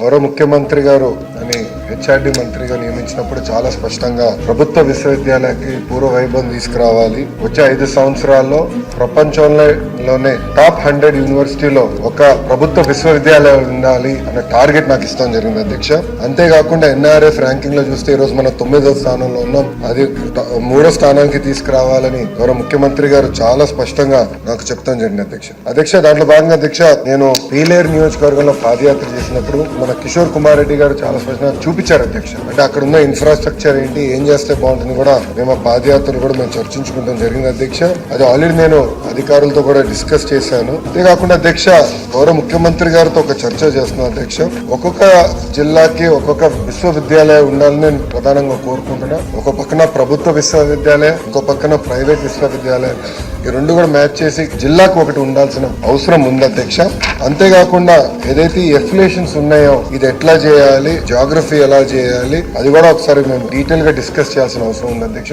గౌరవ ముఖ్యమంత్రి గారు అని హెచ్ఆర్డి మంత్రిగా నియమించినప్పుడు చాలా స్పష్టంగా ప్రభుత్వ విశ్వవిద్యాలయానికి పూర్వ వైభవం తీసుకురావాలి. వచ్చే ఐదు సంవత్సరాల్లో ప్రపంచంలోనే టాప్ హండ్రెడ్ యూనివర్సిటీలో ఒక ప్రభుత్వ విశ్వవిద్యాలయం ఉండాలి అనే టార్గెట్ నాకు ఇస్తాం జరిగింది అధ్యక్ష. అంతేకాకుండా ఎన్ఆర్ఎఫ్ ర్యాంకింగ్లో చూస్తే ఈ రోజు మనం తొమ్మిదో స్థానంలో ఉన్నాం. అది మూడో స్థానానికి తీసుకురావాలని గౌరవ ముఖ్యమంత్రి గారు చాలా స్పష్టంగా నాకు చెప్తాం జరిగింది అధ్యక్ష. అధ్యక్ష దాంట్లో భాగంగా అధ్యక్ష నేను పీలేరు నియోజకవర్గంలో పాదయాత్ర చేసినప్పుడు మన కిషోర్ కుమార్ రెడ్డి గారు చాలా స్పష్టంగా చూపించారు అధ్యక్ష. అంటే అక్కడ ఉన్న ఇన్ఫ్రాస్ట్రక్చర్ ఏంటి ఏం చేస్తే బాగుంటుంది కూడా మేము పాదయాత్రలు కూడా మేము చర్చించుకుంటాం జరిగింది అధ్యక్ష. అది ఆల్రెడీ నేను అధికారులతో కూడా డిస్కస్ చేశాను. అంతేకాకుండా అధ్యక్ష గౌరవ ముఖ్యమంత్రి గారితో ఒక చర్చ చేస్తున్నాను అధ్యక్ష. ఒక్కొక్క జిల్లాకి ఒక్కొక్క విశ్వవిద్యాలయం ఉండాలని నేను ప్రధానంగా కోరుకుంటున్నా. ఒక పక్కన ప్రభుత్వ విశ్వవిద్యాలయం ఇంకో పక్కన ప్రైవేట్ విశ్వవిద్యాలయం. ఈ రెండు కూడా మ్యాచ్ చేసి జిల్లాకు ఒకటి ఉండాల్సిన అవసరం ఉంది అధ్యక్ష. అంతేకాకుండా ఏదైతే ఎఫిలేషన్స్ ఉన్నాయో ఇది ఎట్లా చేయాలి జాగ్రఫీ ఎలా చేయాలి? అది కూడా ఒకసారి మేము డీటెయిల్గా డిస్కస్ చేయాల్సిన అవసరం ఉంది అధ్యక్ష.